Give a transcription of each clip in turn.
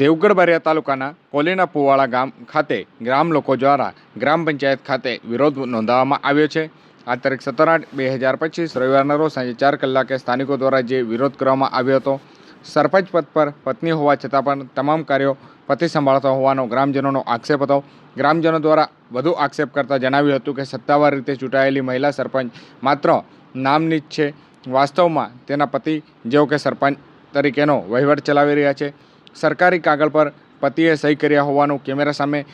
દેવગઢ બારિયા તાલુકાના કોલીના પુવાળા ગામ ખાતે ગ્રામ લોકો દ્વારા ગ્રામ પંચાયત ખાતે વિરોધ નોંધાવવામાં આવ્યો છે. આ તારીખ સત્તર આઠ બે હજાર પચીસ રવિવારના રોજ સાંજે ચાર કલાકે સ્થાનિકો દ્વારા જે વિરોધ કરવામાં આવ્યો હતો, સરપંચ પદ પર પત્ની હોવા છતાં પણ તમામ કાર્યો પતિ સંભાળતા હોવાનો ગ્રામજનોનો આક્ષેપ હતો. ગ્રામજનો દ્વારા વધુ આક્ષેપ કરતાં જણાવ્યું હતું કે સત્તાવાર રીતે ચૂંટાયેલી મહિલા સરપંચ માત્ર નામની જ છે. વાસ્તવમાં તેના પતિ જેઓ કે સરપંચ તરીકેનો વહીવટ ચલાવી રહ્યા છે. સરકારી કાગળ પર પતિએ સહી કર્યા હોવાનું કેમેરા સામે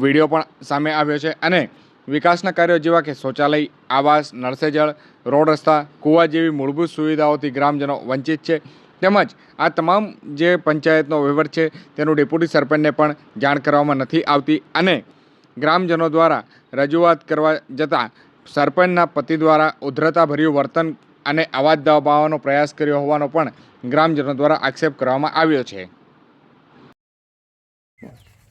વીડિયો પણ સામે આવ્યો છે અને વિકાસના કાર્યો જેવા કે શૌચાલય, આવાસ, નળસેજળ, રોડ રસ્તા, કૂવા જેવી મૂળભૂત સુવિધાઓથી ગ્રામજનો વંચિત છે. તેમજ આ તમામ જે પંચાયતનો વહીવટ છે તેનું ડેપ્યુટી સરપંચને પણ જાણ કરવામાં નથી આવતી અને ગ્રામજનો દ્વારા રજૂઆત કરવા જતાં સરપંચના પતિ દ્વારા ઉધ્રતાભર્યું વર્તન અને અવાજ દબાવવાનો પ્રયાસ કર્યો હોવાનો પણ ગ્રામજનો દ્વારા આક્ષેપ કરવામાં આવ્યો છે.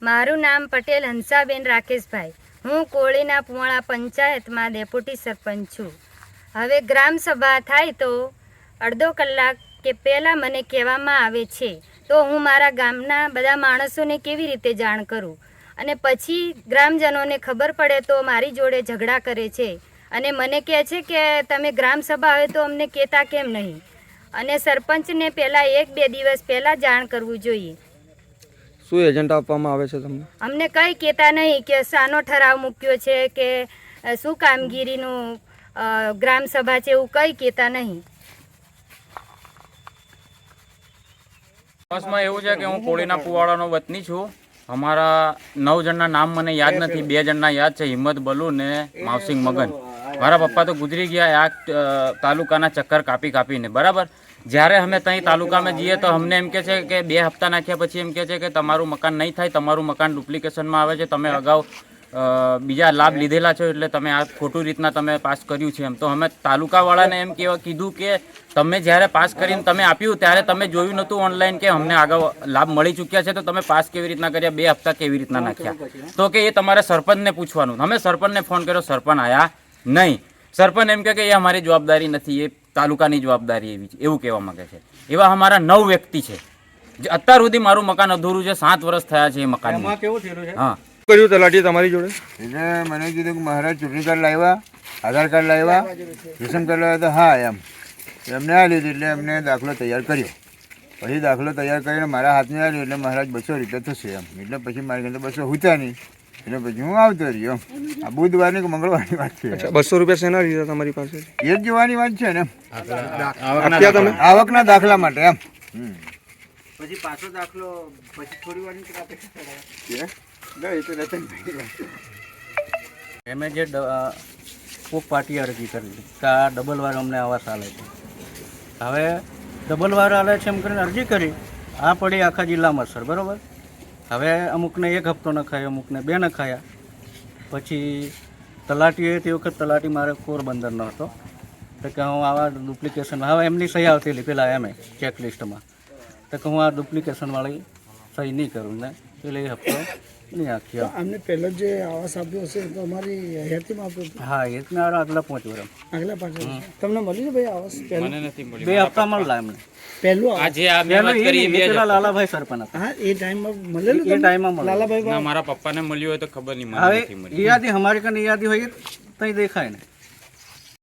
મારું નામ પટેલ હંસાબેન રાકેશભાઈ. હું કોળીના પુવાણા પંચાયતમાં ડેપ્યુટી સરપંચ છું. હવે ગ્રામ સભા થાય તો અડધો કલાક કે પહેલાં મને કહેવામાં આવે છે, તો હું મારા ગામના બધા માણસોને કેવી રીતે જાણ કરું? અને પછી ગ્રામજનોને ખબર પડે તો મારી જોડે ઝઘડા કરે છે. અને મને કહે છે કે તમે ગ્રામ સભા હોય તો અમને કહેતા કેમ નહીં? અને સરપંચને પહેલાં એક બે દિવસ પહેલાં જાણ કરવું જોઈએ. શું એજન્ટ આપવામાં આવે છે તમને? અમને કંઈ કહેતા નહીં કે શાનો ઠરાવ મૂક્યો છે કે શું કામગીરીનું ગ્રામ સભા છે એવું કંઈ કહેતા નહીં. બસમાં એવું છે કે હું કોળીના પુવાડાનો વતની છું. અમારા નવ જણના નામ મને યાદ નથી. બે જણના યાદ છે. હિંમત બલુ ને માવસિંગ મગન. મારા પપ્પા તો ગુજરી ગયા. આ તાલુકાના ચક્કર કાપી કાપીને. બરાબર? જ્યારે અમે ત્યાં તાલુકામાં જઈએ તો અમને એમ કે છે કે બે હપ્તા નાખ્યા પછી એમ કે છે કે તમારું મકાન નહીં થાય, તમારું મકાન ડુપ્લિકેશનમાં આવે છે, તમે અગાઉ બીજા લાભ લીધેલા છો એટલે તમે આ ખોટું રીતના તમે પાસ કર્યું છે એમ. તો અમે તાલુકાવાળાને એમ કહેવા કીધું કે તમે જ્યારે પાસ કરીને તમે આપ્યું ત્યારે તમે જોયું નહોતું ઓનલાઈન કે અમને આગળ લાભ મળી ચૂક્યા છે, તો તમે પાસ કેવી રીતના કર્યા, બે હપ્તા કેવી રીતના નાખ્યા? તો કે એ તમારે સરપંચને પૂછવાનું. અમે સરપંચને ફોન કર્યો, સરપંચ આયા નહીં. સરપંચ એમ કે, એ અમારી જવાબદારી નથી, એ તાલુકાની જવાબદારી એવી છે એવું કહેવા માંગે છે. એવા અમારા નવ વ્યક્તિ છે. જે અત્યાર સુધી મારું મકાન અધૂરું છે સાત વર્ષ થયા છે એ મકાનમાં હા. કર્યું તલાટી તમારી જોડે? એટલે મને કીધું કે મહારાજ ચૂંટણી કાર્ડ લાવ્યા આધાર કાર્ડ લાવ્યા રેશન કાર્ડ લાવ્યા તો હા એમ. એમને આ લીધું એટલે એમને દાખલો તૈયાર કર્યો. પછી દાખલો તૈયાર કરીને મારા હાથમાં આવ્યો એટલે મહારાજ બસો રૂપિયા થશે એમ. એટલે પછી મારી ઘરે બસો હુતા નહીં. એટલે પછી હું આવતો રહ્યો. આ બુધવારની કે મંગળવારની વાત છે. બસો રૂપિયા શેના લીધા તમારી પાસે? એ જ જોવાની વાત છે ને. એમ. આપ્યા તમે આવકના દાખલા માટે એમ. હમ. પછી ના, એ તો. એમે જે કોક પાર્ટી અરજી કરી કે આ ડબલ વાર અમને આવા ચાલે છે. હવે ડબલ વાર આલે છે એમ કરીને અરજી કરી આ પડી આખા જિલ્લામાં સર બરાબર? હવે અમુકને એક હપ્તો નખાયો, અમુકને બે નખાયા. પછી તલાટીએ તે વખત તલાટી મારે પોરબંદરનો હતો તો કે હું આવા ડુપ્લિકેશન હવે એમની સહી આવતી પેલા એમે ચેકલિસ્ટમાં તો કે હું આ ડુપ્લિકેશનવાળી સહી નહીં કરું ને. એટલે એ હપ્તો નહીં આખ્યો અમને પહેલો જે આવાસ આપ્યો હશે તો અમારી હયાતીમાં આપ્યો હતો. હા એ જ ને આગલા પાંચ વર્ષ. આગલા પાછળ તમને મળ્યું છે ભાઈ આવાસ? પહેલું? બે હપ્તા મળલા એમને પહેલું આ પહેલું મહેનત કરી એ પેલા લાલાભાઈ સરપંચ હતા. હા એ ટાઈમમાં મળેલું એ? ટાઈમમાં મળેલું. લાલાભાઈ ના મારા પપ્પાને મળ્યું હોય તો ખબર નહીં મને નથી મળી યાદી અમારી કને યાદી હોય તો દેખાય ને.